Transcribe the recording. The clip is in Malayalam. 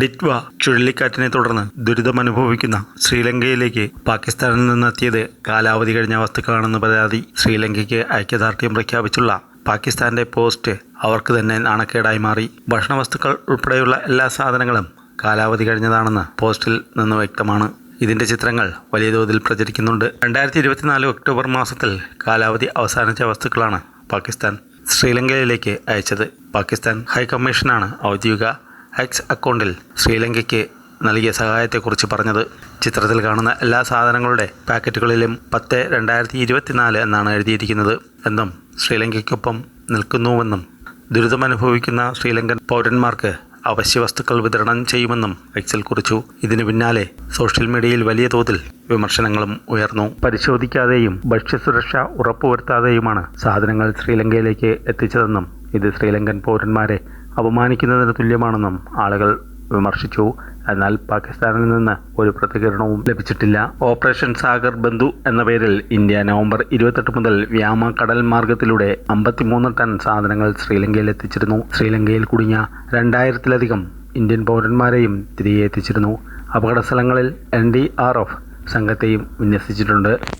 ഡിറ്റ്വ ചുഴലിക്കാറ്റിനെ തുടർന്ന് ദുരിതമനുഭവിക്കുന്ന ശ്രീലങ്കയിലേക്ക് പാകിസ്ഥാനിൽ നിന്നെത്തിയത് കാലാവധി കഴിഞ്ഞ വസ്തുക്കളാണെന്ന് പരാതി. ശ്രീലങ്കയ്ക്ക് ഐക്യദാർഢ്യം പ്രഖ്യാപിച്ചുള്ള പാകിസ്ഥാന്റെ പോസ്റ്റ് അവർക്ക് തന്നെ നാണക്കേടായി മാറി. ഭക്ഷണവസ്തുക്കൾ ഉൾപ്പെടെയുള്ള എല്ലാ സാധനങ്ങളും കാലാവധി കഴിഞ്ഞതാണെന്ന് പോസ്റ്റിൽ നിന്ന് വ്യക്തമാണ്. ഇതിന്റെ ചിത്രങ്ങൾ വലിയ തോതിൽ പ്രചരിക്കുന്നുണ്ട്. രണ്ടായിരത്തി ഇരുപത്തിനാല് ഒക്ടോബർ മാസത്തിൽ കാലാവധി അവസാനിച്ച വസ്തുക്കളാണ് പാകിസ്ഥാൻ ശ്രീലങ്കയിലേക്ക് അയച്ചത്. പാകിസ്ഥാൻ ഹൈക്കമ്മീഷനാണ് ഔദ്യോഗിക എക്സ് അക്കൗണ്ടിൽ ശ്രീലങ്കയ്ക്ക് നൽകിയ സഹായത്തെക്കുറിച്ച് പറഞ്ഞത് ചിത്രത്തിൽ കാണുന്ന എല്ലാ സാധനങ്ങളുടെ പാക്കറ്റുകളിലും പത്ത് രണ്ടായിരത്തി ഇരുപത്തിനാല് എന്നാണ് എഴുതിയിരിക്കുന്നത് എന്നും ശ്രീലങ്കയ്ക്കൊപ്പം നിൽക്കുന്നുവെന്നും ദുരിതമനുഭവിക്കുന്ന ശ്രീലങ്കൻ പൗരന്മാർക്ക് അവശ്യ വസ്തുക്കൾ വിതരണം ചെയ്യുമെന്നും എക്സിൽ കുറിച്ചു. ഇതിനു പിന്നാലെ സോഷ്യൽ മീഡിയയിൽ വലിയ തോതിൽ വിമർശനങ്ങളും ഉയർന്നു. പരിശോധിക്കാതെയും ഭക്ഷ്യസുരക്ഷ ഉറപ്പുവരുത്താതെയുമാണ് സാധനങ്ങൾ ശ്രീലങ്കയിലേക്ക് എത്തിച്ചതെന്നും ഇത് ശ്രീലങ്കൻ പൗരന്മാരെ അപമാനിക്കുന്നതിന് തുല്യമാണെന്നും ആളുകൾ വിമർശിച്ചു. എന്നാൽ പാകിസ്ഥാനിൽ നിന്ന് ഒരു പ്രതികരണവും ലഭിച്ചിട്ടില്ല. ഓപ്പറേഷൻ സാഗർ ബന്ധു എന്ന പേരിൽ ഇന്ത്യ നവംബർ ഇരുപത്തെട്ട് മുതൽ വ്യാമ കടൽ മാർഗത്തിലൂടെ അമ്പത്തിമൂന്ന് ടൺ സാധനങ്ങൾ ശ്രീലങ്കയിൽ എത്തിച്ചിരുന്നു. ശ്രീലങ്കയിൽ കുടുങ്ങിയ രണ്ടായിരത്തിലധികം ഇന്ത്യൻ പൗരന്മാരെയും തിരികെ എത്തിച്ചിരുന്നു. അപകട സ്ഥലങ്ങളിൽ എൻ ഡി ആർ എഫ് സംഘത്തെയും വിന്യസിച്ചിട്ടുണ്ട്.